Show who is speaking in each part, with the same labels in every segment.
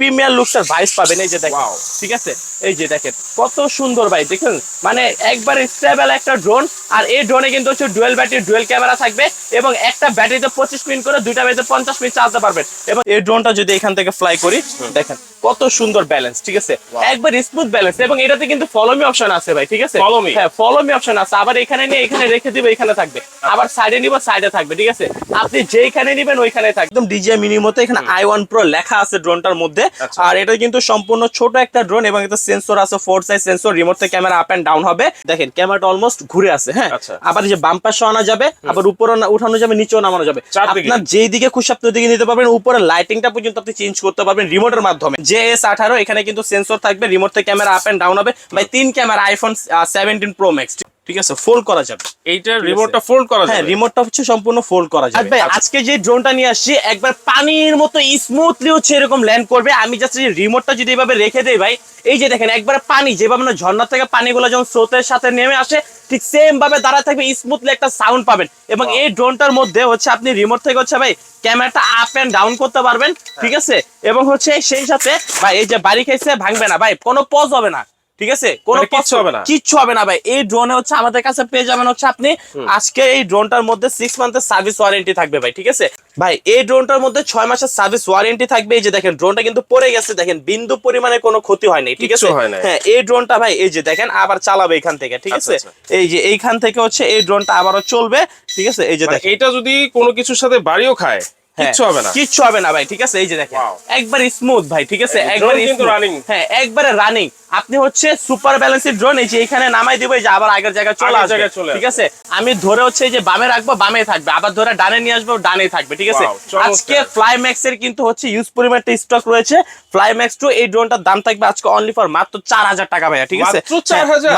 Speaker 1: Premier লুকটার vice পাবেন এই যে দেখেন। ঠিক আছে? এই যে দেখেন কত সুন্দর ভাই দেখুন। মানে একবার স্টেবল একটা ড্রোন আর এই ড্রোনে কিন্তু হচ্ছে ডুয়েল ব্যাটারি ডুয়েল ক্যামেরা থাকবে এবং একটা ব্যাটারিতে পঁচিশ মিনিট করে দুইটা ব্যাটারিতে পঞ্চাশ মিনিট চালাতে পারবেন। এবং এই ড্রোনটা যদি এখান থেকে ফ্লাই করি দেখেন কত সুন্দর ব্যালেন্স ঠিক আছে? একবার স্মুথ ব্যালেন্স এবং এটাতে কিন্তু ফলো মি অপশন আছে ভাই ঠিক আছে? হ্যাঁ ফলো মি অপশন আছে। আবার এখানে নিয়ে এখানে রেখে দিবে এখানে থাকবে। আবার সাইডে নিব সাইডে থাকবে ঠিক আছে? আপনি যেখানে নিবেন ওইখানে থাকবে। একদম ডিজিআই মিনির মতো এখানে আই ওয়ান প্রো লেখা আছে ড্রোনটার মধ্যে।
Speaker 2: আচ্ছা।
Speaker 1: আর এটা কিন্তু সম্পূর্ণ ছোট একটা ড্রোন এবং এটা সেন্সর আছে ফোর সাইজ সেন্সর রিমোট থেকে ক্যামেরা আপ এন্ড ডাউন হবে। দেখেন ক্যামেরাটা অলমোস্ট ঘুরে আছে হ্যাঁ?
Speaker 2: আচ্ছা।
Speaker 1: আবার যে বাম্পার সহ আনা যাবে আবার উপরে না- উঠানো যাবে নিচেও নামানো যাবে। আপনার যেই দিকে খুশি আপনি ওইদিকে নিতে পারবেন। উপরে লাইটিংটা পর্যন্ত আপনি চেঞ্জ করতে পারবেন রিমোটের মাধ্যমে। জে এস আঠারো, এখানে কিন্তু সেন্সর থাকবে রিমোট থেকে ক্যামেরা আপ এন্ড ডাউন হবে। ভাই, তিন camera iPhone seventeen pro max ঠিক আছে? ফোল্ড করা যাবে।
Speaker 2: এইটার রিমোটটা ফোল্ড করা
Speaker 1: হ্যাঁ রিমোটটা হচ্ছে সম্পূর্ণ ফোল্ড করা যাবে। ভাই আজকে যে ড্রোনটা নিয়ে আসছি একবার পানির মতো স্মুথলি হচ্ছে এরকম ল্যান্ড করবে। আমি জাস্ট এই রিমোটটা যদি এভাবে রেখে দেই ভাই এই যে দেখেন একবার পানি যেভাবে না ঝর্ণা থেকে পানিগুলো যখন স্রোতের সাথে নেমে আসে ঠিক সেম ভাবে দাঁড়া থাকবে স্মুথলি একটা সাউন্ড পাবেন। এবং এই ড্রোনটার মধ্যে হচ্ছে আপনি রিমোট থেকে হচ্ছে ভাই ক্যামেরাটা আপ এন্ড ডাউন করতে পারবেন ঠিক আছে? এবং হচ্ছে সেই সাথে ভাই এই যে বাড়ি খাইছে ভাঙবে না। ভাই কোনো পজ হবে না। ঠিক আছে? কোনো
Speaker 2: মানে কিচ্ছু হবে না?
Speaker 1: কিচ্ছু হবে না ভাই। এই ড্রোনে হচ্ছে আমাদের কাছে পেয়ে যাবেন হচ্ছে আপনি আজকে এই ড্রোনটার মধ্যে সিক্স মান্থের সার্ভিস ওয়ারেন্টি থাকবে ভাই ঠিক আছে? ভাই এই ড্রোনটার মধ্যে ছয় মাসের সার্ভিস ওয়ারেন্টি থাকবে। এই যে দেখেন ড্রোনটা কিন্তু পড়ে গেছে দেখেন বিন্দু পরিমাণে কোনো ক্ষতি হয়নি ঠিক আছে?
Speaker 2: হয়
Speaker 1: এই ড্রোনটা ভাই এই যে দেখেন আবার চালাবে এখান থেকে ঠিক
Speaker 2: আচ্ছা,
Speaker 1: আছে?
Speaker 2: আচ্ছা।
Speaker 1: এই যে এইখান থেকে হচ্ছে এই ড্রোনটা আবারও চলবে ঠিক আছে? এই যে দেখেন।
Speaker 2: এটা যদি কোনো কিছুর সাথে বাড়িও খায় কিচ্ছু হবে না।
Speaker 1: কিচ্ছু হবে না ভাই ঠিক আছে? এই যে দেখেন. একবার স্মুথ ভাই ঠিক আছে? একবার
Speaker 2: running।
Speaker 1: হ্যাঁ একবারে রানিং আপনি হচ্ছে সুপার ব্যালেন্সের ড্রোন এই যে এখানে নামাই দিব এই যে আবার আগের জায়গায় চলে আসবে ঠিক আছে? আমি ধরে হচ্ছে এই যে বামে রাখব বামে থাকবে আবার ধরে ডানে নিয়ে আসব ডানে থাকবে ঠিক আছে। আজকে ফ্লাইম্যাক্স এর কিন্তু হচ্ছে ইউজ পরিমাণ স্টক রয়েছে। ফ্লাইম্যাক্স টু এই ড্রোনটার দাম থাকবে আজকে অনলি ফর মাত্র চার হাজার টাকা ভাইয়া ঠিক আছে?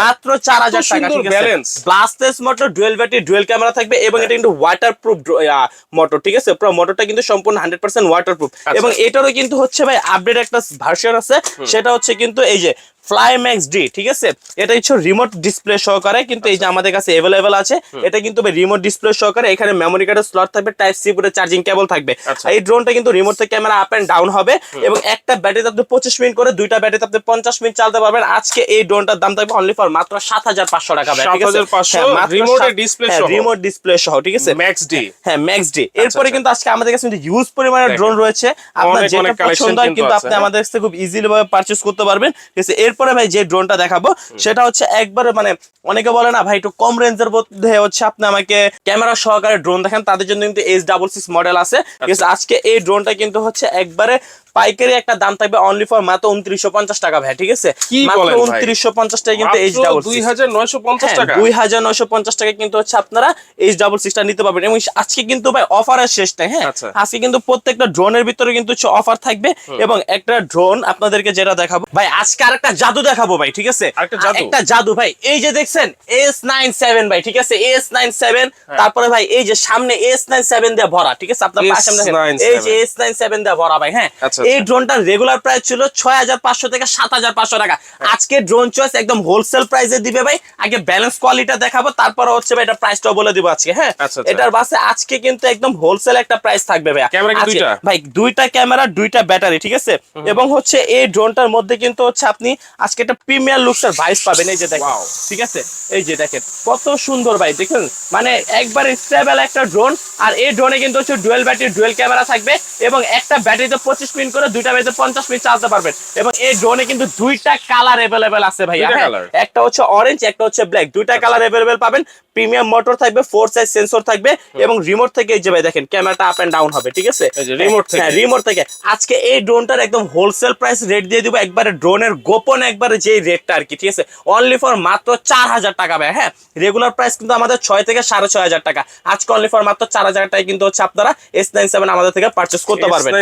Speaker 2: মাত্র 4,000?
Speaker 1: হ্যাঁ, টাকা ঠিক আছে। ব্লাস্টেস motor dual battery dual camera থাকবে এবং এটা কিন্তু ওয়াটার প্রুফ মোটর ঠিক আছে? পুরো মোটরটা কিন্তু সম্পূর্ণ হান্ড্রেড পার্সেন্ট ওয়াটার প্রুফ
Speaker 2: আচ্ছা।
Speaker 1: এবং এটারও কিন্তু হচ্ছে ভাই আপডেট একটা ভার্সন আছে। সেটা হচ্ছে কিন্তু এই যে ফ্লাইম্যাক্স ডি ঠিক আছে? এটা হচ্ছে রিমোট ডিসপ্লে সহকারে কিন্তু এই যে আমাদের কাছে অ্যাভেলেবেল আছে এটা কিন্তু রিমোট ডিসপ্লে সহকারে এখানে মেমোরি কার্ডের স্লট থাকবে টাইপ সি পুরো চার্জিং কেবল থাকবে।
Speaker 2: আচ্ছা।
Speaker 1: এই ড্রোনটা কিন্তু রিমোট থেকে ক্যামেরা আপ এন্ড ডাউন হবে এবং একটা ব্যাটারিতে আপনি পঁচিশ মিনিট করে দুইটা ব্যাটারিতে আপনি পঞ্চাশ মিনিট চালাতে পারবেন। আজকে এই ড্রোনটার দাম থাকবে অনলি ফর মাত্র সাত হাজার পাঁচশো টাকা ভাই, ঠিক আছে?
Speaker 2: 7,500
Speaker 1: হ্যাঁ, হ্যাঁ,
Speaker 2: সহ।
Speaker 1: ঠিক আছে?
Speaker 2: ম্যাক্স ডি
Speaker 1: হ্যাঁ ম্যাক্স ডে এরপরে
Speaker 2: আচ্ছা।
Speaker 1: কিন্তু আজকে আমাদের কাছে কিন্তু হিউজ পরিমাণের ড্রোন রয়েছে। আপনার যেটা পছন্দ হয়
Speaker 2: কিন্তু
Speaker 1: আপনি। আমাদের কাছে খুব ইজিলি ভাবে পারচেজ করতে পারবেন। ঠিক আছে এরপরে ভাই যে ড্রোনটা দেখাবো সেটা হচ্ছে একবার মানে অনেকে বলে না ভাই একটু কম রেঞ্জের মধ্যে হচ্ছে আপনি আমাকে ক্যামেরা সহকারে ড্রোন দেখেন। তাদের জন্য কিন্তু এইচ ডাবল সিক্স মডেল আছে আজকে এই ড্রোনটা কিন্তু হচ্ছে একবারে পাইকারি একটা দাম থাকবে অনলি ফর মাত্র উনত্রিশশো পঞ্চাশ টাকা ভাই ঠিক আছে? মাত্র উনত্রিশশো পঞ্চাশ টাকা কিন্তু এইচ ডাবল
Speaker 2: দুই হাজার নয়শো পঞ্চাশ
Speaker 1: হ্যাঁ,
Speaker 2: টাকা?
Speaker 1: দুই হাজার নয়শো পঞ্চাশ টাকা কিন্তু হচ্ছে আপনারা এইচ ডাবল সিক্সটা নিতে পারবেন। এবং আজকে কিন্তু ভাই অফারের শেষ নাই হ্যাঁ?
Speaker 2: আচ্ছা।
Speaker 1: আজকে কিন্তু প্রত্যেকটা ড্রোনের ভিতরে কিন্তু অফার থাকবে এবং একটা ড্রোন আপনাদেরকে যেটা দেখাবো ভাই আজকে আর একটা জাদু দেখাবো ভাই ঠিক আছে? একটা জাদু? ভাই এই যে দেখছেন এস নাইন সেভেন ভাই ঠিক আছে? S nine seven. তারপরে ভাই এই যে সামনে এস নাইন সেভেন দিয়ে ভরা ঠিক আছে? আপনার পাশে এই যে এস নাইন সেভেন দিয়ে ভরা ভাই হ্যাঁ?
Speaker 2: আচ্ছা,
Speaker 1: এই
Speaker 2: আচ্ছা।
Speaker 1: ড্রোনটার রেগুলার প্রাইস ছিল ছয় হাজার পাঁচশো থেকে সাত হাজার পাঁচশো টাকা।
Speaker 2: হ্যাঁ।
Speaker 1: আজকে ড্রোন চয়েস একদম হোলসেল প্রাইসে দিবে ভাই। আগে ব্যালেন্স কোয়ালিটি দেখাবো তারপর হচ্ছে ভাই এটা প্রাইসটাও বলে দিব আজকে হ্যাঁ?
Speaker 2: আচ্ছা, আচ্ছা।
Speaker 1: এটার বাসে আজকে কিন্তু একদম হোলসেল একটা প্রাইস থাকবে ভাই
Speaker 2: ক্যামেরা কি দুইটা?
Speaker 1: ভাই দুইটা ক্যামেরা দুইটা ব্যাটারি ঠিক আছে? এবং হচ্ছে এই ড্রোনটার মধ্যে কিন্তু হচ্ছে আপনি আজকে একটা প্রিমিয়ার লুকটার ভাইস পাবেন এই যে দেখেন। ঠিক আছে? এই যে দেখেন কত সুন্দর ভাই দেখুন। মানে একবার স্টেবল একটা ড্রোন আর এই ড্রোনে কিন্তু হচ্ছে ডুয়েল ব্যাটারি ডুয়েল ক্যামেরা থাকবে এবং একটা ব্যাটারিতে পঁচিশ মিনিট করে দুইটা ব্যাটারিতে পঞ্চাশ মিনিট চালাতে পারবেন। এবং এই ড্রোনে কিন্তু দুইটা কালার অ্যাভেলেবেল আছে ভাইয়া।
Speaker 2: দুইটা
Speaker 1: হ্যাঁ? একটা হচ্ছে অরেঞ্জ একটা হচ্ছে ব্ল্যাক দুইটা কালার অ্যাভেলেবেল পাবেন। প্রিমিয়াম মোটর থাকবে ফোর সাইজ সেন্সর থাকবে এবং রিমোট থেকে এই যে ভাই দেখেন ক্যামেরাটা আপ এন্ড ডাউন হবে ঠিক আছে?
Speaker 2: এই যে remote থেকে।
Speaker 1: হ্যাঁ রিমোট থেকে। আজকে এই ড্রোনটার একদম হোলসেল প্রাইস রেট দিয়ে দিব একবারে ড্রোনের গোপন একবারে যেই রেটটা আর কি ঠিক আছে? অনলি ফর মাত্র চার হাজার টাকা ভাই হ্যাঁ? রেগুলার প্রাইস কিন্তু আমাদের ছয় থেকে সাড়ে ছয় হাজার টাকা। আজকে অনলি ফর মাত্র চার হাজার টাকায় কিন্তু হচ্ছে আপনারা এস নাইন সেভেন আমাদের থেকে পারচেস করতে পারবেন?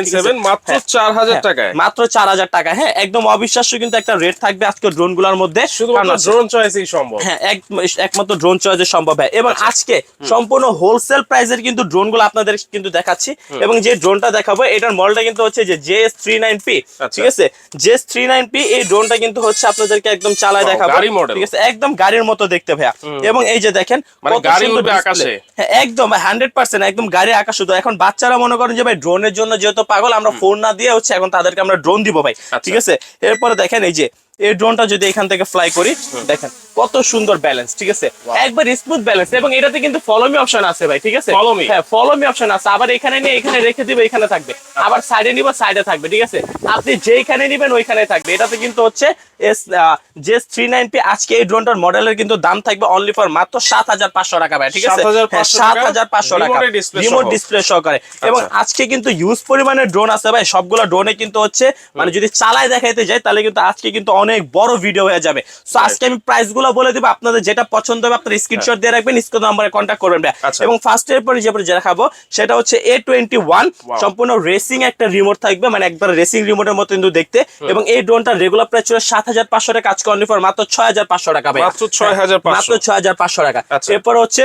Speaker 2: মাত্র
Speaker 1: হ্যাঁ।
Speaker 2: চার হাজার
Speaker 1: হ্যাঁ,
Speaker 2: টাকায়?
Speaker 1: মাত্র চার হাজার টাকা হ্যাঁ একদম অবিশ্বাস্য কিন্তু একটা রেট থাকবে আজকে ড্রোনগুলার মধ্যে।
Speaker 2: শুধুমাত্র
Speaker 1: কারণ আছে-
Speaker 2: ড্রোন চয়েসই সম্ভব।
Speaker 1: হ্যাঁ একমাত্র ড্রোন চয়েসে সম্ভব হয়। এবং
Speaker 2: আচ্ছা।
Speaker 1: আজকে সম্পূর্ণ হোলসেল প্রাইসের কিন্তু ড্রোনগুলো আপনাদের কিন্তু দেখাচ্ছি। এবং যে ড্রোনটা দেখাবো এটার মডেলটা কিন্তু হচ্ছে যে J S three nine P. ঠিক আছে? J S three nine P এই ড্রোনটা কিন্তু হচ্ছে আপনাদেরকে একদম চালায় দেখাবো। ঠিক আছে? একদম গাড়ির মতো দেখতে ভাইয়া। এবং এই যে দেখেন
Speaker 2: মানে।
Speaker 1: হ্যাঁ একদম হান্ড্রেড পার্সেন্ট একদম গাড়ি আকাশ। শুধু এখন বাচ্চারা মনে করেন যে ভাই ড্রোনের জন্য যেহেতু পাগল আমরা ফোন না দিয়ে হচ্ছে এখন তাদেরকে আমরা ড্রোন দিব ভাই
Speaker 2: আচ্ছা।
Speaker 1: ঠিক আছে এরপরে দেখেন এই যে এই ড্রোনটা যদি এখান থেকে ফ্লাই করি দেখেন কত সুন্দর ব্যালেন্স ঠিক আছে? একবার স্মুথ ব্যালেন্স এবং এটাতে কিন্তু ফলো মি অপশন আছে ভাই ঠিক আছে?
Speaker 2: Follow me?
Speaker 1: হ্যাঁ ফলো মি অপশন আছে। আবার এখানে নিয়ে এখানে রেখে দিবে এখানে থাকবে। আবার সাইডে নিব সাইডে থাকবে ঠিক আছে? আপনি যেইখানে নিবেন ওইখানে থাকবে। এটাতে কিন্তু হচ্ছে S JS three nine P আজকে এই ড্রোনটার মডেলের কিন্তু দাম থাকবে অনলি ফর মাত্র সাত হাজার পাঁচশো টাকা ভাই ঠিক আছে?
Speaker 2: 7,500
Speaker 1: সাত
Speaker 2: টাকা,
Speaker 1: হাজার পাঁচশো টাকা। রিমোট। ডিসপ্লে সহকারে। এবং আজকে কিন্তু ইউজ পরিমাণের ড্রোন আছে ভাই। সবগুলো ড্রোনে কিন্তু হচ্ছে মানে যদি চালায় দেখাইতে যাই তাহলে কিন্তু আজকে কিন্তু অনেক বড় ভিডিও হয়ে যাবে। সো আজকে আমি প্রাইসগুলো বলে দিব আপনাদের যেটা পছন্দ হবে আপনার স্ক্রিনশট দিয়ে রাখবেন স্ক্রিন নাম্বারে কন্ট্যাক্ট করবেন
Speaker 2: আচ্ছা।
Speaker 1: এবং ফার্স্ট এর পরে যে দেখাবো সেটা হচ্ছে এ টোয়েন্টি ওয়ান সম্পূর্ণ রেসিং একটা রিমোট থাকবে মানে একবার রেসিং রিমোটের মতো কিন্তু দেখতে। এবং এই ড্রোনটা রেগুলার প্রাইস ছিল সাত হাজার পাঁচশো টাকা আজকে অনলি ফর মাত্র ছয় হাজার পাঁচশো টাকা
Speaker 2: মাত্র 6,500
Speaker 1: মাত্র ছয় হাজার পাঁচশো টাকা।
Speaker 2: আচ্ছা।
Speaker 1: এরপর হচ্ছে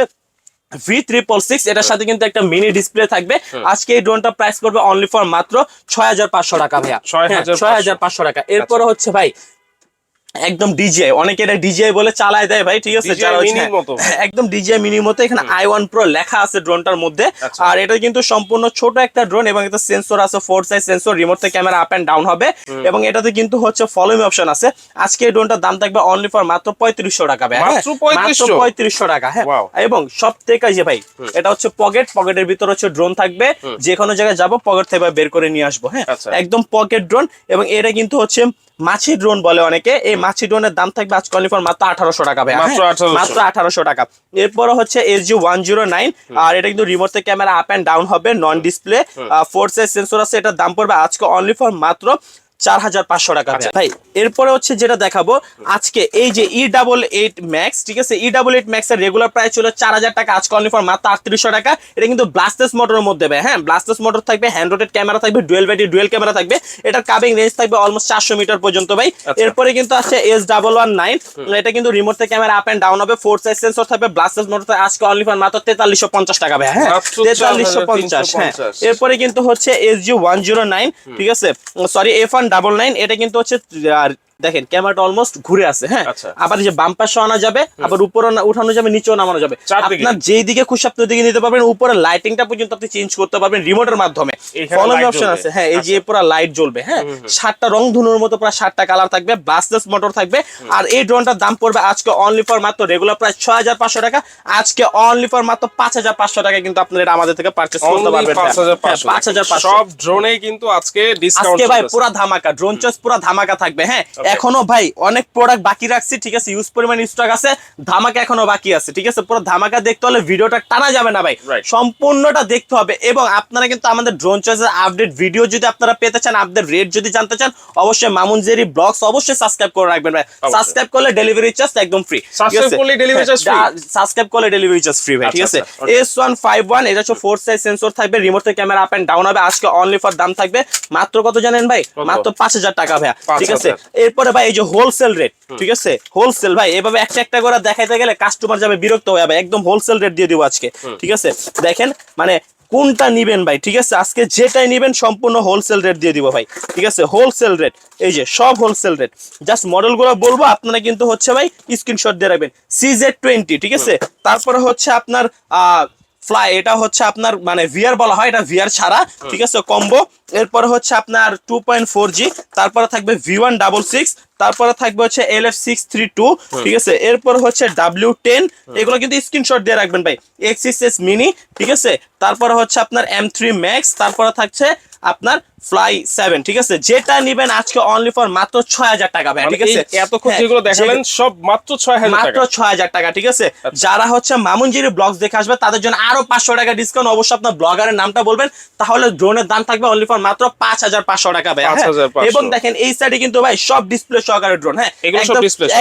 Speaker 1: ভি ট্রিপল সিক্স এটার সাথে কিন্তু একটা মিনি ডিসপ্লে থাকবে। আজকে এই ড্রোনটা প্রাইস করবে অনলি ফর মাত্র ছয় হাজার পাঁচশো টাকা ভাইয়া।
Speaker 2: 6,500
Speaker 1: ছয় হাজার পাঁচশো। টাকা। এরপরে হচ্ছে ভাই একদম ডিজিআই অনেকে এটা ডিজিআই বলে চালায় দেয় ভাই ঠিক আছে?
Speaker 2: মতো।
Speaker 1: একদম ডিজিআই মিনির মতো। এখানে আই ওয়ান প্রো লেখা আছে ড্রোনটার মধ্যে।
Speaker 2: আচ্ছা।
Speaker 1: আর এটা কিন্তু সম্পূর্ণ ছোট একটা ড্রোন এবং এটা সেন্সর আছে ফোর সাইজ সেন্সর রিমোট থেকে ক্যামেরা আপ এন্ড ডাউন হবে। এবং এটাতে কিন্তু হচ্ছে ফলোইং অপশন আছে। আজকে এই ড্রোনটার দাম থাকবে অনলি ফর মাত্র পঁয়ত্রিশশো টাকা ভাই হ্যাঁ?
Speaker 2: মাত্র 3500?
Speaker 1: পঁয়ত্রিশশো টাকা হ্যাঁ? এবং সব থেকে যে ভাই এটা হচ্ছে পকেট পকেটের ভিতর হচ্ছে ড্রোন থাকবে। যে কোনো জায়গায় যাব পকেট থেকে বের করে নিয়ে আসব হ্যাঁ?
Speaker 2: আচ্ছা।
Speaker 1: একদম পকেট ড্রোন এবং এটা কিন্তু হচ্ছে মাছি ড্রোন বলে অনেকে। এই মাছি ড্রোনের দাম থাকবে আজকে অনলি ফর মাত্র আঠারোশো টাকা ভাই
Speaker 2: মাত্র
Speaker 1: হ্যাঁ?
Speaker 2: 1800
Speaker 1: মাত্র আঠারোশো টাকা। এরপর হচ্ছে S G one zero nine আর এটা কিন্তু remote camera up and down হবে non display four size sensor আছে এটার দাম পড়বে আজকে অনলি ফর মাত্র চার হাজার পাঁচশো টাকা
Speaker 2: আচ্ছা।
Speaker 1: ভাই এরপরে হচ্ছে যেটা দেখাবো আজকে এই যে ই ডাবল এইট ম্যাক্স ঠিক আছে? ই ডাবল এইট ম্যাক্স এর রেগুলার প্রাইস ছিল চার হাজার টাকা আজকে অনলি ফর মাত্র আটত্রিশশো টাকা। এটা কিন্তু ব্লাস্টেস মোটরের মধ্যে ভাই হ্যাঁ? ব্লাস্টেস মোটর থাকবে হ্যান্ড রোটেড ক্যামেরা থাকবে ডুয়েল ব্যাটারি ডুয়েল ক্যামেরা থাকবে। এটার কাবিং রেঞ্জ থাকবে অলমোস্ট চারশো মিটার পর্যন্ত ভাই।
Speaker 2: আচ্ছা।
Speaker 1: এরপরে কিন্তু আছে এস ডাবল ওয়ান নাইন এটা কিন্তু রিমোট থেকে ক্যামেরা আপ এন্ড ডাউন হবে ফোর সাইজ সেন্সর থাকবে ব্লাস্টেস মোটর আজকে অনলি ফর মাত্র তেতাল্লিশশো পঞ্চাশ টাকা ভাই হ্যাঁ? তেতাল্লিশশো পঞ্চাশ হ্যাঁ। এরপরে কিন্তু হচ্ছে S G one zero nine ঠিক আছে? Sorry F one double nine এটা কিন্তু হচ্ছে দেখেন ক্যামেরাটা অলমোস্ট ঘুরে আছে হ্যাঁ?
Speaker 2: আচ্ছা।
Speaker 1: আবার যে বাম্পার আনা যাবে আবার উপরে উঠানো যাবে নিচেও নামানো যাবে। আপনার যেই দিকে খুশি আপনি ওইদিকে নিতে পারবেন। উপরে লাইটিংটা পর্যন্ত আপনি চেঞ্জ করতে পারবেন রিমোটের মাধ্যমে।
Speaker 2: এইখানে
Speaker 1: ফলো অপশন আছে হ্যাঁ এই যে
Speaker 2: আচ্ছা।
Speaker 1: পুরো লাইট জ্বলবে হ্যাঁ? সাতটা রং ধুনুর মতো প্রায় সাতটা কালার থাকবে ব্লাস্টেস মোটর থাকবে। আর এই ড্রোনটার দাম পড়বে আজকে অনলি ফর মাত্র রেগুলার প্রাইস ছয় হাজার পাঁচশো টাকা। আজকে অনলি ফর মাত্র পাঁচ হাজার পাঁচশো টাকা কিন্তু আপনারা এটা আমাদের থেকে পারচেস করতে পারবেন
Speaker 2: 5,500
Speaker 1: পাঁচ হাজার পাঁচশো
Speaker 2: সব ড্রোনে কিন্তু আজকে ডিসকাউন্ট
Speaker 1: আজকে ভাই পুরা ধামাকা ড্রোন চয়েস পুরা ধামাকা থাকবে হ্যাঁ? এখনও ভাই অনেক প্রোডাক্ট বাকি রাখছি ঠিক আছে? ইউজ পরিমাণ স্টক আছে ধামাকা এখনও বাকি আছে ঠিক আছে? পুরো ধামাকা দেখতে হলে ভিডিওটা টানা যাবে না ভাই। সম্পূর্ণটা দেখতে হবে এবং আপনারা কিন্তু আমাদের ড্রোন চয়েসের আপডেট ভিডিও যদি আপনারা পেতে চান আপনাদের রেট যদি জানতে চান অবশ্যই মামুন জেরি ব্লগস অবশ্যই সাবস্ক্রাইব করে রাখবেন ভাই। সাবস্ক্রাইব করলে ডেলিভারি চার্জ একদম ফ্রি
Speaker 2: করলে?
Speaker 1: সাবস্ক্রাইব করলে ডেলিভারি চার্জ ফ্রি ভাই ঠিক
Speaker 2: আচ্ছা,
Speaker 1: আছে. এস ওয়ান ফাইভ ওয়ান এটা হচ্ছে ফোর সাইজ সেন্সর থাকবে রিমোট থেকে ক্যামেরা আপ এন্ড ডাউন হবে আজকে অনলি ফর দাম থাকবে মাত্র কত জানেন ভাই? মাত্র পাঁচ হাজার টাকা ভাইয়া ঠিক আছে?
Speaker 2: 5,000
Speaker 1: এরপরে ভাই এই যে হোলসেল রেট ঠিক আছে? হোলসেল ভাই এভাবে একটা একটা করে দেখাইতে গেলে কাস্টমার যাবে বিরক্ত হয়ে যাবে। একদম হোলসেল রেট দিয়ে দিব আজকে ঠিক আছে? দেখেন মানে কোনটা নিবেন ভাই ঠিক আছে? আজকে যেটাই নিবেন সম্পূর্ণ হোলসেল রেট দিয়ে দিব ভাই ঠিক আছে? হোলসেল রেট এই যে সব হোলসেল রেট জাস্ট মডেলগুলো বলব আপনারা কিন্তু হচ্ছে ভাই স্ক্রিনশট দিয়ে রাখবেন। সিজেড টোয়েন্টি ঠিক আছে? তারপরে হচ্ছে আপনার আহ ফ্লাই এটা হচ্ছে আপনার মানে ভিআর বলা হয় এটা ভিআর ছাড়া ঠিক আছে কম্বো এরপরে হচ্ছে আপনার টু পয়েন্ট ফোর জি তারপরে থাকবে ভি ওয়ান ডাবল সিক্স তারপরে থাকবে হচ্ছে L F six three two ঠিক আছে এরপর হচ্ছে ডাব্লিউ টেন এগুলো কিন্তু স্ক্রিনশট দিয়ে রাখবেন ভাই এক্সিস এস মিনি ঠিক আছে তারপরে হচ্ছে আপনার এম থ্রি ম্যাক্স তারপরে থাকছে আপনার ফ্লাই সেভেন ঠিক আছে? যেটা নিবেন আজকে অনলি ফর মাত্র ছয় হাজার টাকা ভাই ঠিক আছে?
Speaker 2: মানে এতক্ষণ
Speaker 1: হ্যাঁ,
Speaker 2: যেগুলো দেখালেন সব মাত্র ছয় হাজার
Speaker 1: মাত্র ছয় হাজার টাকা ঠিক আছে? যারা হচ্ছে মামুনজিরি ব্লগস দেখে আসবে তাদের জন্য আরও পাঁচশো টাকা ডিসকাউন্ট অবশ্যই আপনার ব্লগারের নামটা বলবেন। তাহলে ড্রোনের দাম থাকবে অনলি ফর মাত্র পাঁচ হাজার পাঁচশো টাকা ভাই হ্যাঁ?
Speaker 2: 5,500
Speaker 1: এবং দেখেন এই সাইডে কিন্তু ভাই সব ডিসপ্লে সহকারে ড্রোন হ্যাঁ?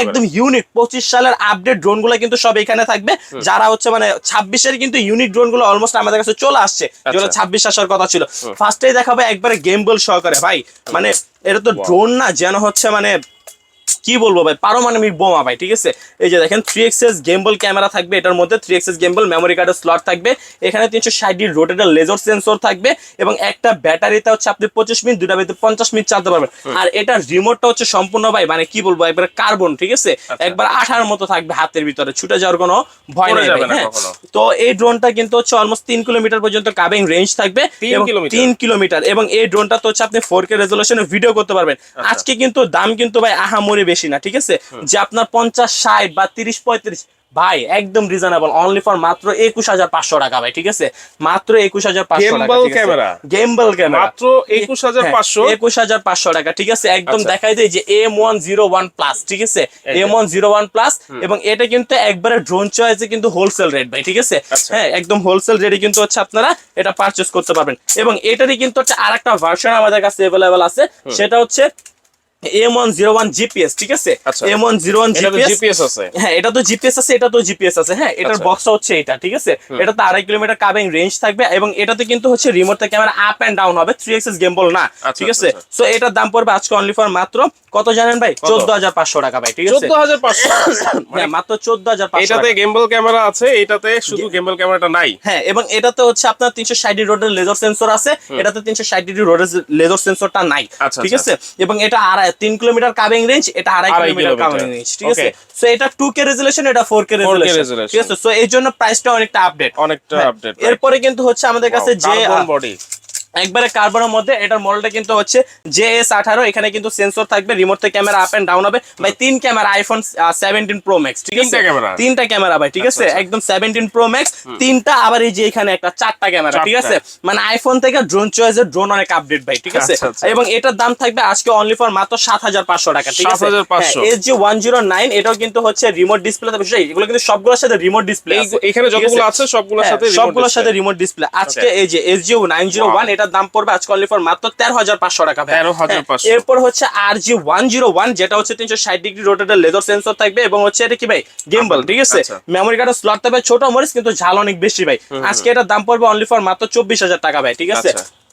Speaker 1: একদম- ইউনিক পঁচিশ সালের আপডেট ড্রোনগুলো কিন্তু সব এখানে থাকবে। যারা হচ্ছে মানে ছাব্বিশের কিন্তু ইউনিক ড্রোনগুলো অলমোস্ট আমাদের কাছে চলে আসছে। যেগুলো
Speaker 2: আচ্ছা।
Speaker 1: ছাব্বিশ আসার কথা ছিল। ফার্স্টেই দেখাবে একবারে গেম বল সহকারে। ভাই মানে এটা তো ড্রোন না যেন হচ্ছে মানে কি বলব ভাই? পারমাণবিক বোমা ভাই ঠিক আছে? এই যে দেখেন থ্রি এক্সএস গেমবল ক্যামেরা থাকবে এটার মধ্যে থ্রি এক্সএস গেমবল মেমোরি কার্ডের স্লট থাকবে। এখানে তিনশো ষাট ডির রোটেটার লেজার সেন্সর থাকবে এবং একটা ব্যাটারিতে হচ্ছে আপনি পঁচিশ মিনিট দুটা বেতে পঞ্চাশ মিনিট চালাতে পারবেন। আর এটার রিমোটটা হচ্ছে সম্পূর্ণ ভাই মানে কি বলব একবার কার্বন ঠিক আছে? একবার আঠার মতো থাকবে হাতের ভিতরে ছুটে যাওয়ার কোনো ভয় নেই হ্যাঁ। তো এই ড্রোনটা কিন্তু হচ্ছে অলমোস্ট তিন কিলোমিটার পর্যন্ত কাবিং রেঞ্জ থাকবে
Speaker 2: তিন কিলোমিটার?
Speaker 1: এবং এই ড্রোনটা তো হচ্ছে আপনি ফোর কে রেজলিউশনে ভিডিও করতে পারবেন।
Speaker 2: আচ্ছা।
Speaker 1: আজকে কিন্তু দাম কিন্তু ভাই আহামরি বেশি না ঠিক আছে? যে আপনার পঞ্চাশ ষাট বা তিরিশ পঁয়ত্রিশ ভাই একদম রিজনেবল অনলি ফর মাত্র একুশ হাজার পাঁচশো টাকা ভাই ঠিক আছে? মাত্র একুশ হাজার পাঁচশো টাকা
Speaker 2: camera?
Speaker 1: গেমবল ক্যামেরা
Speaker 2: মাত্র একুশ হাজার পাঁচশো।
Speaker 1: একুশ হাজার পাঁচশো টাকা ঠিক আছে? একদম
Speaker 2: আচ্ছা।
Speaker 1: দেখাই দেয় যে M one zero one plus ঠিক আছে? M one zero one plus এবং এটা কিন্তু একবারে ড্রোন চয়েসে কিন্তু হোলসেল রেট ভাই ঠিক আছে?
Speaker 2: আচ্ছা।
Speaker 1: হ্যাঁ একদম হোলসেল রেটে কিন্তু হচ্ছে আপনারা এটা পারচেস করতে পারবেন। এবং এটারই কিন্তু হচ্ছে আর একটা ভার্সন আমাদের কাছে অ্যাভেলেবেল আছে। সেটা হচ্ছে M one zero one GPS ঠিক আছে। এম ওয়ান জিরো ওয়ান
Speaker 2: তো
Speaker 1: জিপিএস
Speaker 2: জিপিএস আছে।
Speaker 1: হ্যাঁ এটা তো জিপিএস আছে এটা তো জিপিএস আছে। হ্যাঁ এটার। বক্সটা হচ্ছে এটা ঠিক আছে? এটা তো আড়াই কিলোমিটার কাবিং রেঞ্জ থাকবে এবং এটাতে কিন্তু হচ্ছে remote camera up and down হবে থ্রি এক্সেস গেমবল না ঠিক আছে? সো এটার দাম পড়বে আজকে অনলি ফর মাত্র কত জানেন ভাই? চোদ্দ হাজার পাঁচশো টাকা ভাই ঠিক আছে?
Speaker 2: চোদ্দ হাজার পাঁচশো।
Speaker 1: হ্যাঁ মাত্র চোদ্দ হাজার
Speaker 2: এটাতে গেমবল ক্যামেরা আছে এটাতে শুধু গেমবল ক্যামেরাটা নাই।
Speaker 1: হ্যাঁ এবং এটাতে হচ্ছে আপনার তিনশো ষাট রোডের লেজার সেন্সর আছে এটাতে তিনশো ষাট রোডের লেজার সেন্সরটা নাই
Speaker 2: আচ্ছা,
Speaker 1: ঠিক
Speaker 2: আচ্ছা,
Speaker 1: আছে? এবং এটা আড়াই তিন কিলোমিটার কাবিং রেঞ্জ এটা আড়াই কিলোমিটার কাবিং রেঞ্জ ঠিক আছে? সো এটা টু কে রেজুলেশন এটা ফোর কে
Speaker 2: 4K
Speaker 1: রেজুলেশন ঠিক আছে? সো এই জন্য প্রাইসটা অনেকটা আপডেট
Speaker 2: অনেকটা
Speaker 1: হ্যাঁ,
Speaker 2: আপডেট
Speaker 1: এরপরে কিন্তু হচ্ছে আমাদের কাছে যে
Speaker 2: বডি
Speaker 1: একবারে কার্বনের মধ্যে এটার মডেলটা কিন্তু হচ্ছে জে এস আঠারো এখানে কিন্তু সেন্সর থাকবে রিমোট থেকে ক্যামেরা আপ এন্ড ডাউন হবে। ভাই তিন camera iPhone seventeen pro max ঠিক আছে?
Speaker 2: তিনটা
Speaker 1: ক্যামেরা ভাই ঠিক আছে?
Speaker 2: আচ্ছা, আচ্ছা।
Speaker 1: একদম সেভেন্টিন প্রো ম্যাক্স তিনটা আবার এই যে এখানে একটা চারটা ক্যামেরা ঠিক আছে? মানে আইফোন থেকে ড্রোন চয়েসের ড্রোন অনেক আপডেট ভাই ঠিক আছে?
Speaker 2: আচ্ছা।
Speaker 1: এবং এটার দাম থাকবে আজকে অনলি ফর মাত্র সাত হাজার পাঁচশো টাকা ঠিক আছে? S G one zero nine এটাও কিন্তু হচ্ছে রিমোট ডিসপ্লে এগুলো কিন্তু সবগুলোর সাথে রিমোট ডিসপ্লে
Speaker 2: এখানে যতগুলো আছে সবগুলোর সাথে remote
Speaker 1: সবগুলোর সাথে রিমোট ডিসপ্লে আজকে এই যে S G nine zero one এটার দাম পড়বে আজকে অনলি ফর মাত্র তেরো হাজার পাঁচশো টাকা তেরো
Speaker 2: 13,500
Speaker 1: হ্যাঁ, এরপর হচ্ছে R G one zero one যেটা হচ্ছে তিনশো ষাট ডিগ্রি রোটেটের লেদার সেন্সর থাকবে এবং হচ্ছে এটা কি ভাই গেমবল ঠিক আছে?
Speaker 2: আচ্ছা।
Speaker 1: মেমোরি কার্ডের স্লট থাকবে ছোট মরিচ কিন্তু ঝাল অনেক বেশি ভাই। আজকে এটার দাম পড়বে অনলি ফর মাত্র চব্বিশ হাজার টাকা ভাই ঠিক আছে?
Speaker 2: আচ্ছা।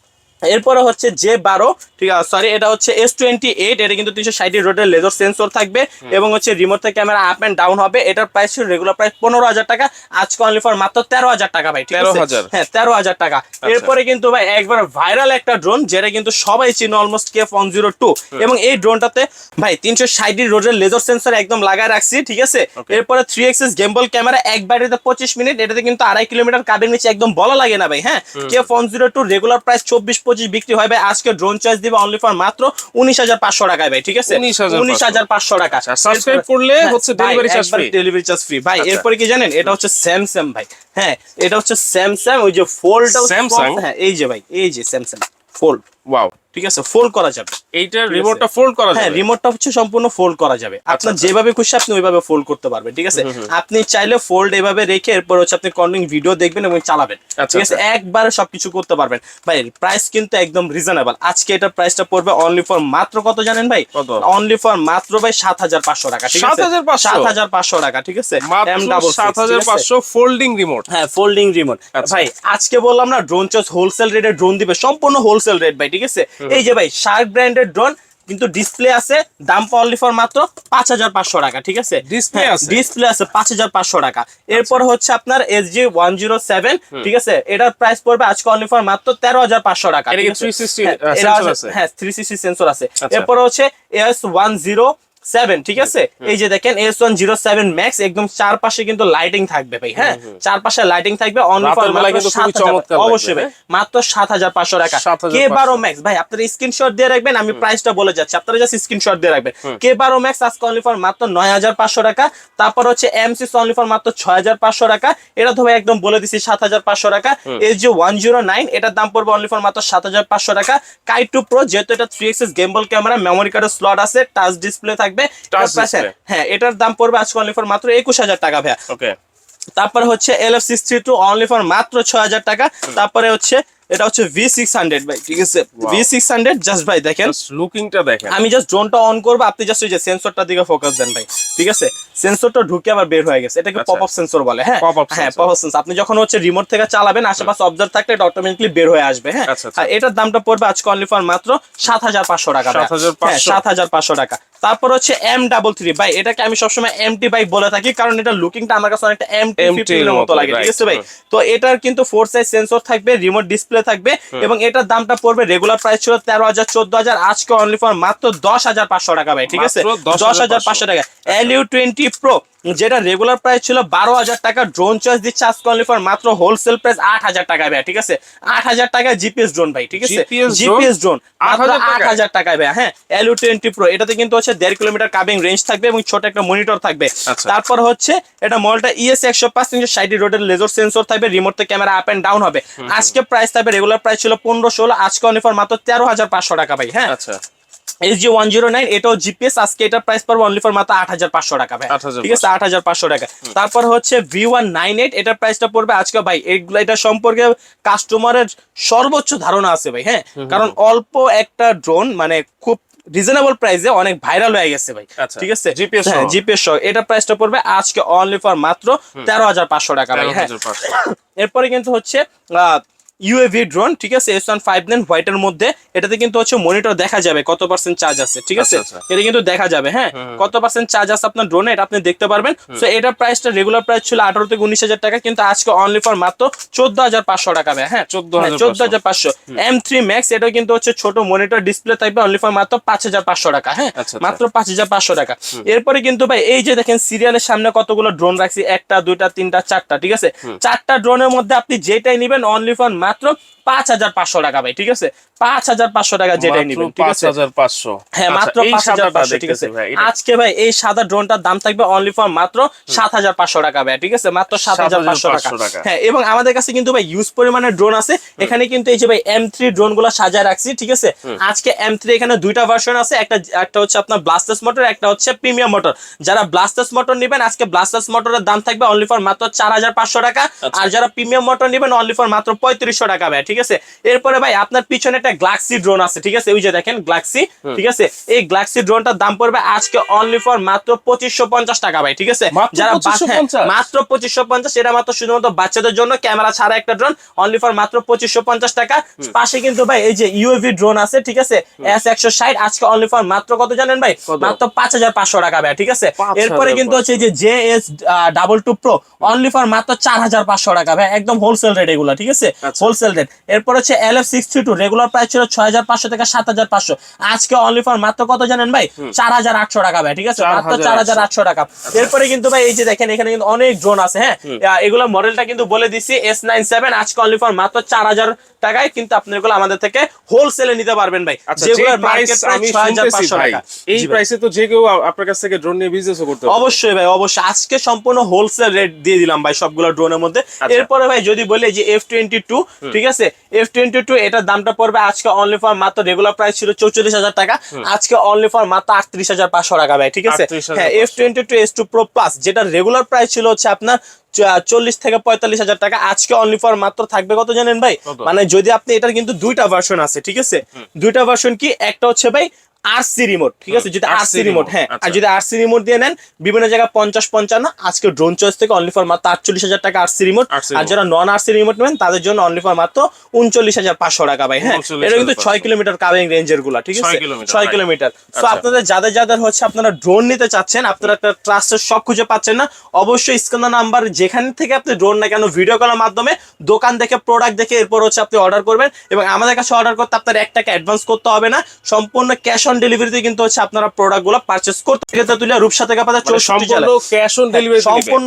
Speaker 1: এরপরে হচ্ছে জে বারো ঠিক আছে সরি এটা হচ্ছে এস টোয়েন্টি এইট এটা কিন্তু তিনশো ষাট রোডের লেজার সেন্সর থাকবে এবং হচ্ছে রিমোট থেকে ক্যামেরা আপ এন্ড ডাউন হবে। এটার প্রাইস ছিল রেগুলার প্রাইস পনেরো হাজার টাকা আজকে অনলি ফর মাত্র তেরো হাজার টাকা ভাই ঠিক আছে? হ্যাঁ তেরো হাজার টাকা। এরপরে কিন্তু ভাই একবার ভাইরাল একটা ড্রোন যেটা কিন্তু সবাই চিনে almost K one zero two এবং এই ড্রোনটাতে ভাই তিনশো ষাট রোডের লেজার সেন্সর একদম লাগায় রাখছি ঠিক আছে? এরপরে থ্রি এক্সেস গেম্বল ক্যামেরা এক ব্যাটারিতে পঁচিশ মিনিট এটাতে কিন্তু আড়াই কিলোমিটার কাবের নিচে একদম বলা লাগে না ভাই হ্যাঁ? K phone zero two regular price চব্বিশ পঁচিশ বিক্রি হয় ভাই। আজকে ড্রোন চার্জ দিবে অনলি ফর মাত্র উনিশ হাজার পাঁচশো টাকায় ভাই ঠিক আছে? উনিশ হাজার পাঁচশো। টাকা।
Speaker 2: সাবস্ক্রাইব করলে হচ্ছে delivery charge free
Speaker 1: delivery charge free ভাই
Speaker 2: আচ্ছা।
Speaker 1: এরপরে কি জানেন? এটা হচ্ছে স্যামসাং ভাই। হ্যাঁ এটা হচ্ছে স্যামসাং ওই যে ফোল্ড
Speaker 2: স্যামসাং
Speaker 1: হ্যাঁ এই যে ভাই এই যে স্যামসাং ফোল্ড
Speaker 2: ওয়াও
Speaker 1: ঠিক আছে ফোল্ড করা যাবে।
Speaker 2: এইটার রিমোটটা ফোল্ড করা
Speaker 1: হ্যাঁ রিমোটটা হচ্ছে সম্পূর্ণ ফোল্ড করা যাবে। আপনার
Speaker 2: আচ্ছা।
Speaker 1: যেভাবে খুশি আপনি ওইভাবে ফোল্ড করতে পারবেন ঠিক আছে? আপনি চাইলে ফোল্ড এভাবে রেখে এরপর হচ্ছে আপনি কন্টিনিউ ভিডিও দেখবেন এবং চালাবেন
Speaker 2: আচ্ছা,
Speaker 1: ঠিক আছে? একবারে সবকিছু করতে পারবেন। ভাই প্রাইস কিন্তু একদম রিজনেবল আজকে এটার প্রাইসটা পড়বে অনলি ফর মাত্র কত জানেন ভাই? অনলি ফর মাত্র ভাই সাত হাজার পাঁচশো টাকা ঠিক আছে?
Speaker 2: 7,500
Speaker 1: সাত হাজার পাঁচশো টাকা ঠিক আছে? ঠিক আছে?
Speaker 2: পাঁচশো ফোল্ডিং রিমোট
Speaker 1: হ্যাঁ ফোল্ডিং রিমোট
Speaker 2: আচ্ছা।
Speaker 1: ভাই আজকে বললাম না ড্রোন চার্জ হোলসেল রেটে ড্রোন দিবে সম্পূর্ণ হোলসেল রেট ভাই ঠিক আছে এই যে ভাই শার্ক ব্র্যান্ডের ড্রোন কিন্তু ডিসপ্লে আছে দাম অনলি ফর মাত্র পাঁচ হাজার পাঁচশো টাকা ঠিক আছে
Speaker 2: ডিসপ্লে আছে?
Speaker 1: ডিসপ্লে আছে পাঁচ হাজার পাঁচশো টাকা এরপর হচ্ছে আপনার S G one zero seven ঠিক আছে এটার প্রাইস পড়বে আজকে অনলি ফর মাত্র তেরো হাজার পাঁচশো টাকা
Speaker 2: এটা কি
Speaker 1: ঠিক আছে?
Speaker 2: 360
Speaker 1: হ্যাঁ? হ্যাঁ থ্রি সিক্সটি সেন্সর আছে
Speaker 2: আচ্ছা।
Speaker 1: এরপর হচ্ছে এস ওয়ান জিরো সেভেন ঠিক আছে? এই যে দেখেন S one zero seven max একদম চারপাশে কিন্তু লাইটিং থাকবে ভাই হ্যাঁ? চারপাশে লাইটিং থাকবে অবশ্যই ভাই
Speaker 2: হ্যাঁ?
Speaker 1: মাত্র সাত হাজার পাঁচশো টাকা। কে বারো ম্যাক্স ভাই আপনারা স্ক্রিনশট দিয়ে রাখবেন আমি প্রাইসটা বলে যাচ্ছি। আপনারা জাস্ট স্ক্রিনশট দিয়ে রাখবেন। কে বারো ম্যাক্স আজকে অনলি ফর মাত্র নয় হাজার পাঁচশো টাকা। তারপর হচ্ছে এমসি অনলি ফর মাত্র ছয় হাজার পাঁচশো টাকা। এটা তো ভাই একদম বলে দিছি সাত হাজার পাঁচশো টাকা। এই যে ওয়ান জিরো নাইন এটার দাম পড়বে অনলি ফর মাত্র সাত হাজার পাঁচশো টাকা। কাই টু প্রো যেহেতু এটা three axis gimbal camera memory কার্ডের স্লট আছে টাচ ডিসপ্লে থাকবে। হ্যাঁ এটার দাম পড়বে আজকে অনলি ফর মাত্র একুশ হাজার টাকা ভাইয়া।
Speaker 2: ওকে
Speaker 1: তারপরে হচ্ছে L F six three two only for মাত্র ছ হাজার টাকা। তারপরে হচ্ছে এটা হচ্ছে ভি সিক্স হান্ড্রেড ভাই ঠিক আছে? ভি সিক্স হান্ড্রেড জাস্ট ভাই দেখেন।
Speaker 2: লুকিংটা দেখেন।
Speaker 1: আমি জাস্ট ড্রোনটা অন করব আপনি জাস্ট ওই যে সেন্সরটার দিকে ফোকাস দেন ভাই। ঠিক আছে? সেন্সরটা ঢুকে আবার বের হয়ে গেছে। এটাকে
Speaker 2: আচ্ছা।
Speaker 1: পপ আপ সেন্সর বলে হ্যাঁ? হ্যাঁ পপ আপ সেন্সর আপনি যখন হচ্ছে রিমোট থেকে চালাবেন আশেপাশে অবজার্ভ থাকলে এটা অটোমেটিকলি বের হয়ে আসবে হ্যাঁ?
Speaker 2: আচ্ছা, আচ্ছা।
Speaker 1: আর এটার দামটা পড়বে আজকে অনলি ফর মাত্র সাত হাজার পাঁচশো টাকা
Speaker 2: 7,500
Speaker 1: সাত হাজার পাঁচশো। টাকা। তারপর হচ্ছে এম ডাবল থ্রি ভাই এটাকে আমি সবসময় এমটি বাইক বলে থাকি কারণ এটা লুকিংটা আমার কাছে অনেকটা এম টি এর মতো লাগে ঠিক আছে ভাই? তো এটার কিন্তু ফোর সাইজ সেন্সর থাকবে রিমোট ডিসপ্লে থাকবে এবং এটার দামটা পড়বে রেগুলার প্রাইস ছিল তেরো হাজার চোদ্দ হাজার আজকে অনলি ফর মাত্র দশ হাজার পাঁচশো টাকা ভাই ঠিক আছে? দশ হাজার পাঁচশো। টাকা। এল ইউ টোয়েন্টি প্রো যেটা রেগুলার প্রাইস ছিল বারো হাজার টাকা। ড্রোন চয়েস দিচ্ছে আজকে অনলি ফর মাত্র হোলসেল প্রাইস আট হাজার টাকা ভাই ঠিক আছে? আট হাজার টাকা জিপিএস ড্রোন ভাই ঠিক আছে? জিপিএস ড্রোন আট হাজার টাকায়? ভাই হ্যাঁ? এল ইউ টোয়েন্টি প্রো এটাতে কিন্তু হচ্ছে দেড় কিলোমিটার কাবিং রেঞ্জ থাকবে এবং ছোট একটা মনিটর থাকবে।
Speaker 2: আচ্ছা।
Speaker 1: তারপর হচ্ছে এটা মডেলটা ইএস একশো পাঁচ তিনশো ষাট রোডের লেজার সেন্সর থাকবে রিমোট থেকে ক্যামেরা আপ এন্ড ডাউন হবে। আজকে প্রাইস থাকবে রেগুলার প্রাইস ছিল পনেরো ষোলো আজকে অনলি ফর মাত্র তেরো হাজার পাঁচশো টাকা ভাই হ্যাঁ?
Speaker 2: আচ্ছা।
Speaker 1: S G one zero nine এটাও জিপিএস আজকে এটার প্রাইস পড়বে অনলি ফর মাত্র আট হাজার পাঁচশো টাকা ভাই। ঠিক আছে? আট হাজার পাঁচশো টাকা। তারপর হচ্ছে ভি ওয়ান নাইন এইট এটার প্রাইসটা পড়বে আজকে ভাই এগুলো এটা সম্পর্কে কাস্টমারের সর্বোচ্চ ধারণা আছে ভাই হ্যাঁ? কারণ অল্প একটা ড্রোন মানে খুব রিজনেবল প্রাইসে অনেক ভাইরাল হয়ে গেছে ভাই।
Speaker 2: আচ্ছা।
Speaker 1: ঠিক আছে?
Speaker 2: GPS
Speaker 1: হ্যাঁ জিপিএস সহ। এটা প্রাইসটা পড়বে আজকে অনলি ফর মাত্র তেরো হাজার পাঁচশো টাকা ভাই হ্যাঁ? এরপরে কিন্তু হচ্ছে ইউএভি ড্রোন ঠিক আছে? এস ওয়ান ফাইভ নাইন হোয়াইটের মধ্যে। এটাতে কিন্তু হচ্ছে মনিটর দেখা যাবে কত পার্সেন্ট চার্জ আছে ঠিক আছে?
Speaker 2: আচ্ছা, আচ্ছা।
Speaker 1: এটা কিন্তু দেখা যাবে হ্যাঁ? কত পার্সেন্ট চার্জ আছে আপনার ড্রোনে এটা আপনি দেখতে পারবেন। সো এটার প্রাইসটা রেগুলার প্রাইস ছিল আঠারো থেকে উনিশ হাজার টাকা কিন্তু আজকে অনলি ফর মাত্র চোদ্দ হাজার পাঁচশো টাকা হ্যাঁ?
Speaker 2: 14,500
Speaker 1: চোদ্দ হাজার পাঁচশো। এম থ্রি ম্যাক্স এটাও কিন্তু হচ্ছে ছোট মনিটর ডিসপ্লে থাকবে অনলি ফর মাত্র পাঁচ হাজার পাঁচশো টাকা হ্যাঁ?
Speaker 2: আচ্ছা।
Speaker 1: মাত্র পাঁচ হাজার পাঁচশো টাকা। এরপরে কিন্তু ভাই এই যে দেখেন সিরিয়ালের সামনে কতগুলো ড্রোন রাখছি একটা দুইটা তিনটা চারটা ঠিক আছে? চারটা ড্রোনের মধ্যে আপনি যেটাই নেবেন অনলি ফর মাত্র পাঁচ হাজার পাঁচশো টাকা ভাই ঠিক আছে? পাঁচ হাজার পাঁচশো টাকা যেটাই নেবেন ঠিক আছে?
Speaker 2: 5,500
Speaker 1: হ্যাঁ
Speaker 2: আচ্ছা,
Speaker 1: মাত্র পাঁচ হাজার পাঁচশো ঠিক আছে?
Speaker 2: দেখতেছি ভাই, এটা-
Speaker 1: আজকে ভাই এই সাদা ড্রোনটার দাম থাকবে অনলি ফর মাত্র সাত হাজার পাঁচশো টাকা ভাই ঠিক আছে? মাত্র সাত হাজার পাঁচশো টাকা। হ্যাঁ এবং আমাদের কাছে কিন্তু ভাই ইউজ পরিমাণের ড্রোন আছে। এখানে কিন্তু এই যে ভাই এম থ্রি ড্রোনগুলো সাজায় রাখছি ঠিক আছে? আজকে এম থ্রি এখানে দুইটা ভার্সন আছে একটা একটা হচ্ছে আপনার ব্লাস্টাস মোটর একটা হচ্ছে প্রিমিয়াম মোটর যারা ব্লাস্টাস মোটর নেবেন আজকে ব্লাস্টাস মোটরের দাম থাকবে অনলি ফর মাত্র চার হাজার পাঁচশো টাকা।
Speaker 2: আচ্ছা।
Speaker 1: আর যারা প্রিমিয়াম মোটর নেবেন অনলি ফর মাত্র পঁয়ত্রিশশো টাকা ভাই ঠিক আছে? এরপরে ভাই আপনার পিছনে একটা গ্লাক্সি ড্রোন আছে ঠিক আছে? ওই যে দেখেন গ্লাক্সি ঠিক আছে? এই গ্লাক্সি ড্রোনটার দাম পড়বে আজকে অনলি ফর মাত্র পঁচিশশো পঞ্চাশ টাকা ভাই ঠিক আছে? যারা বা-
Speaker 2: 2550?
Speaker 1: মাত্র পঁচিশশো পঞ্চাশ এটা মাত্র শুধুমাত্র বাচ্চাদের জন্য ক্যামেরা ছাড়া একটা ড্রোন অনলি ফর মাত্র পঁচিশশো পঞ্চাশ টাকা। পাশে কিন্তু ভাই এই যে ইউএভি ড্রোন আছে ঠিক আছে? এস একশো ষাট আজকে অনলি ফর মাত্র কত জানেন ভাই? মাত্র পাঁচ হাজার পাঁচশো টাকা ভাই ঠিক আছে? এরপরে কিন্তু হচ্ছে যে J S double two pro only for মাত্র চার হাজার পাঁচশো টাকা ভাই একদম হোলসেল রেট এগুলো ঠিক আছে?
Speaker 2: আচ্ছা।
Speaker 1: হোলসেল রেট এরপর হচ্ছে L F six three two regular price ছিল ছয় হাজার পাঁচশো থেকে সাত হাজার পাঁচশো। আজকে অনলি ফর মাত্র কত জানেন ভাই? চার হাজার আটশো টাকা ভাই ঠিক আছে? মাত্র চার হাজার আটশো। টাকা। এরপরে কিন্তু ভাই এই যে দেখেন এখানে কিন্তু অনেক ড্রোন আছে হ্যাঁ? এগুলো মডেলটা কিন্তু বলে দিচ্ছি এস নাইন সেভেন আজকে অনলি ফর মাত্র চার হাজার টাকায় কিন্তু আপনি এগুলো আমাদের থেকে হোলসেলে নিতে পারবেন ভাই। যেগুলোর মার্কেট প্রাইস
Speaker 2: আমি
Speaker 1: ছয় হাজার
Speaker 2: শুনতেছি
Speaker 1: পাঁচশো
Speaker 2: ভাই
Speaker 1: টাকা
Speaker 2: এই প্রাইসে তো যে কেউ আপনার কাছ থেকে ড্রোন নিয়ে বিজনেসও করতে পারবে
Speaker 1: অবশ্যই ভাই অবশ্যই। আজকে সম্পূর্ণ হোলসেল রেট দিয়ে দিলাম ভাই সবগুলো ড্রোনের মধ্যে।
Speaker 2: আচ্ছা।
Speaker 1: এরপরে ভাই যদি বলি যে এফ টোয়েন্টি টু ঠিক আছে? এফ টোয়েন্টি টু এটার দামটা পড়বে আজকে অনলি ফর মাত্র রেগুলার প্রাইস ছিল চৌচল্লিশ হাজার টাকা। আজকে অনলি ফর মাত্র আটত্রিশ হাজার পাঁচশো টাকা ভাই ঠিক আছে? হ্যাঁ F twenty two S two pro plus যেটা রেগুলার প্রাইস ছিল হচ্ছে আপনার চল্লিশ থেকে পঁয়তাল্লিশ হাজার টাকা। আজকে অনলি ফর মাত্র থাকবে কত জানেন ভাই? মানে যদি আপনি এটার কিন্তু দুইটা ভার্সন আছে ঠিক আছে? দুইটা ভার্সন কি? একটা হচ্ছে ভাই আরসি রিমোট ঠিক আছে? যদি আরসি রিমোট হ্যাঁ। আর
Speaker 2: আচ্ছা।
Speaker 1: যদি আরসি রিমোট দিয়ে নেন বিভিন্ন জায়গায় পঞ্চাশ পঞ্চান্ন আজকে ড্রোন চয়েস থেকে অনলি ফর মাত্র আটচল্লিশ হাজার টাকা আরসি রিমোট আর যারা নন আরসি রিমোট নেবেন তাদের জন্য অনলি ফর মাত্র উনচল্লিশ হাজার পাঁচশো টাকা ভাই হ্যাঁ? এটা কিন্তু ছয় কিলোমিটার কাভিং রেঞ্জেরগুলা ঠিক আছে?
Speaker 2: ছয়. কিলোমিটার।
Speaker 1: তো
Speaker 2: আচ্ছা।
Speaker 1: আপনাদের যাদের যাদের হচ্ছে আপনারা ড্রোন নিতে চাচ্ছেন আপনারা একটা ট্রাস্টের সব খুঁজে পাচ্ছেন না অবশ্যই স্ক্যান নাম্বার যেখান থেকে আপনি ড্রোন না কেন ভিডিও কলের মাধ্যমে দোকান দেখে প্রোডাক্ট দেখে এরপর হচ্ছে আপনি অর্ডার করবেন এবং আমাদের কাছে অর্ডার করতে আপনার এক টাকা অ্যাডভান্স করতে হবে না সম্পূর্ণ ক্যাশ অন ডেলিভারিতে কিন্তু হচ্ছে আপনারা প্রোডাক্টগুলো পারচেস করতে ক্ষেত্রে তুলে রূপসা থেকে পাতা চৌষট্টি
Speaker 2: ক্যাশ অন ডেলিভারি
Speaker 1: সম্পূর্ণ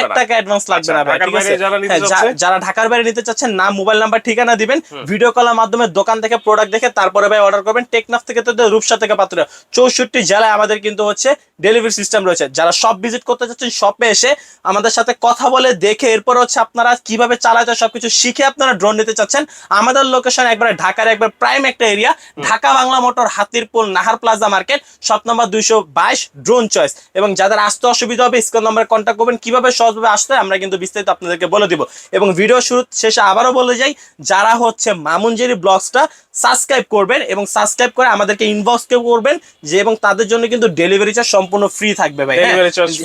Speaker 1: এক টাকা অ্যাডভান্স লাগবে না
Speaker 2: আচ্ছা,
Speaker 1: ভাই,
Speaker 2: ঢাকার
Speaker 1: ঠিক আছে?
Speaker 2: যারা
Speaker 1: হ্যাঁ? যারা ঢাকার বাইরে নিতে চাচ্ছেন নাম মোবাইল নাম্বার ঠিকানা দিবেন ভিডিও কলের মাধ্যমে দোকান থেকে প্রোডাক্ট দেখে তারপরে ভাই অর্ডার করবেন। টেকনাফ থেকে তো রূপসা থেকে পাত্র। চৌষট্টি জেলায় আমাদের কিন্তু হচ্ছে ডেলিভারি সিস্টেম রয়েছে। যারা সব ভিজিট করতে চাচ্ছেন শপে এসে আমাদের সাথে কথা বলে দেখে এরপর হচ্ছে আপনারা কীভাবে চালাতে সবকিছু শিখে আপনারা ড্রোন নিতে চাচ্ছেন। আমাদের লোকেশন একবারে ঢাকার একবার প্রাইম একটা area Dhaka Bangla motor Hatirpool Nahar plaza market, shop number দুইশো বাইশ, ড্রোন চয়েস। এবং যাদের আসতে অসুবিধা হবে, স্ক্রিন নম্বরে কন্ট্যাক্ট করবেন, কীভাবে সহজভাবে আসতে আমরা কিন্তু বিস্তারিত আপনাদেরকে বলে দিব। এবং ভিডিও শুরু শেষে আবারও বলে যাই, যারা হচ্ছে মামুনজেরি ব্লগসটা সাবস্ক্রাইব করবেন এবং সাবস্ক্রাইব করে আমাদেরকে ইনবক্স করবেন যে এবং তাদের জন্য কিন্তু ডেলিভারি চার্জ সম্পূর্ণ ফ্রি থাকবে ভাই হ্যাঁ?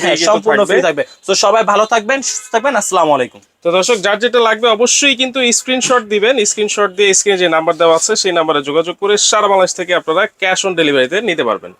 Speaker 1: হ্যাঁ সম্পূর্ণ। ফ্রি থাকবে তো সবাই ভালো থাকবেন সুস্থ থাকবেন আসসালামু আলাইকুম
Speaker 2: তো দর্শক যার যেটা লাগবে অবশ্যই কিন্তু স্ক্রিনশট দিবেন স্ক্রিনশট দিয়ে স্ক্রিনে যে নাম্বার দেওয়া আছে সেই নাম্বারে যোগাযোগ করে সারা বাংলাদেশ থেকে আপনারা ক্যাশ অন ডেলিভারিতে নিতে পারবেন